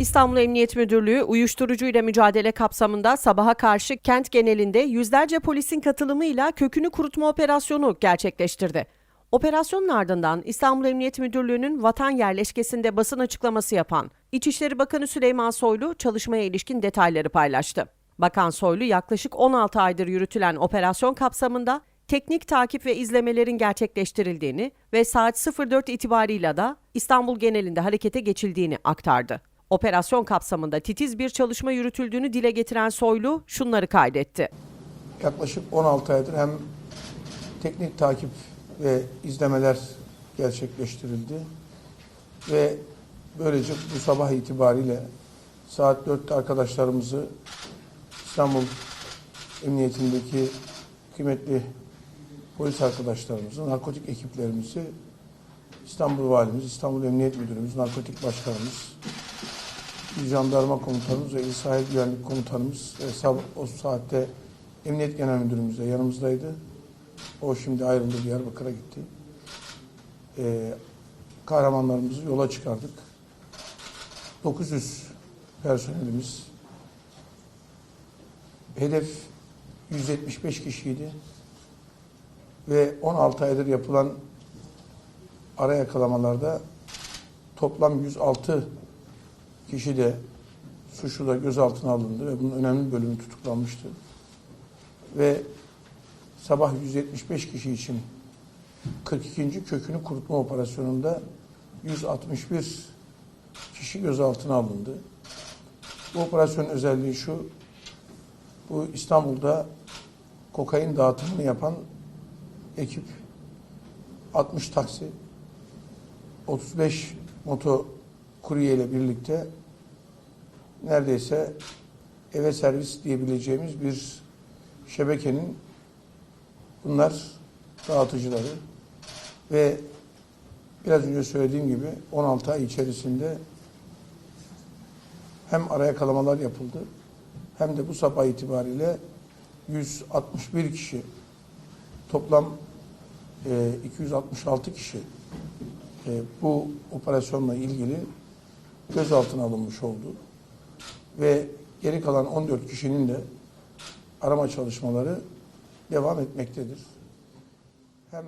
İstanbul Emniyet Müdürlüğü uyuşturucuyla mücadele kapsamında sabaha karşı kent genelinde yüzlerce polisin katılımıyla kökünü kurutma operasyonu gerçekleştirdi. Operasyonun ardından İstanbul Emniyet Müdürlüğü'nün vatan yerleşkesinde basın açıklaması yapan İçişleri Bakanı Süleyman Soylu çalışmaya ilişkin detayları paylaştı. Bakan Soylu yaklaşık 16 aydır yürütülen operasyon kapsamında teknik takip ve izlemelerin gerçekleştirildiğini ve saat 04 itibarıyla da İstanbul genelinde harekete geçildiğini aktardı. Operasyon kapsamında titiz bir çalışma yürütüldüğünü dile getiren Soylu şunları kaydetti. Yaklaşık 16 aydır hem teknik takip ve izlemeler gerçekleştirildi ve böylece bu sabah itibariyle saat 4'te arkadaşlarımızı İstanbul Emniyetindeki kıymetli polis arkadaşlarımızı, narkotik ekiplerimizi, İstanbul Valimiz, İstanbul Emniyet Müdürümüz, narkotik başkanımız, Jandarma Komutanımız ve İl Sahil Güvenlik Komutanımız ve sab- o saatte Emniyet Genel Müdürümüz de yanımızdaydı. O şimdi ayrıldı Diyarbakır'a gitti. Ee, kahramanlarımızı yola çıkardık. 900 personelimiz. Hedef 175 kişiydi. Ve 16 aydır yapılan ara yakalamalarda toplam 106 kişi de suçlu da gözaltına alındı ve bunun önemli bir bölümü tutuklanmıştı. Ve sabah 175 kişi için 42. kökünü kurutma operasyonunda 161 kişi gözaltına alındı. Bu operasyonun özelliği şu, bu İstanbul'da kokain dağıtımını yapan ekip 60 taksi, 35 moto kurye ile birlikte neredeyse eve servis diyebileceğimiz bir şebekenin bunlar dağıtıcıları ve biraz önce söylediğim gibi 16 ay içerisinde hem araya kalamalar yapıldı hem de bu sabah itibariyle 161 kişi toplam e, 266 kişi e, bu operasyonla ilgili gözaltına alınmış oldu. Ve geri kalan 14 kişinin de arama çalışmaları devam etmektedir. Hem